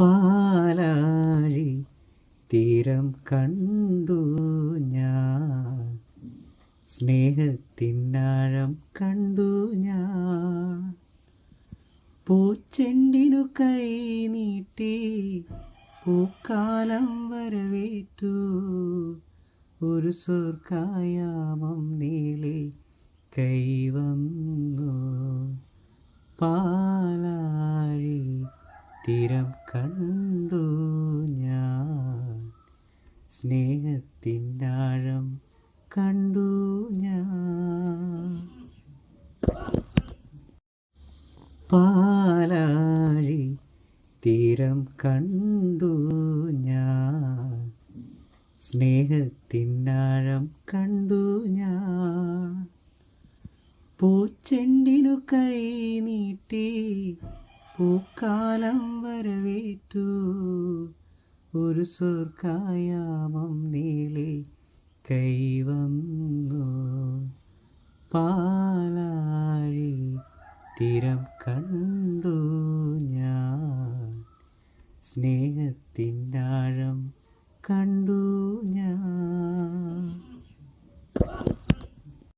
പാലാഴി തീരം കണ്ടു ഞാൻ. സ്നേഹത്തിനാഴം കണ്ടു ഞാൻ. പൂച്ചെണ്ടിനു കൈ നീട്ടി പൂക്കാലം വരവേറ്റു. ഒരു സ്വർഗായാമം നീളെ കൈവന്നു. പാലാഴി തീരം കണ്ടു ഞാൻ. സ്നേഹത്തിനാഴം കണ്ടു ഞാൻ. പാലാഴി തീരം കണ്ടു ഞാൻ. സ്നേഹത്തിനാഴം കണ്ടു ഞാൻ. പൂച്ചെണ്ടിനു കൈ നീട്ടി പൂക്കാലം വരവേറ്റു. ഒരു സ്വർഗായാമം നീളി കൈവന്നു. പാലാഴി തീരം കണ്ടു ഞാൻ. സ്നേഹത്തിൻ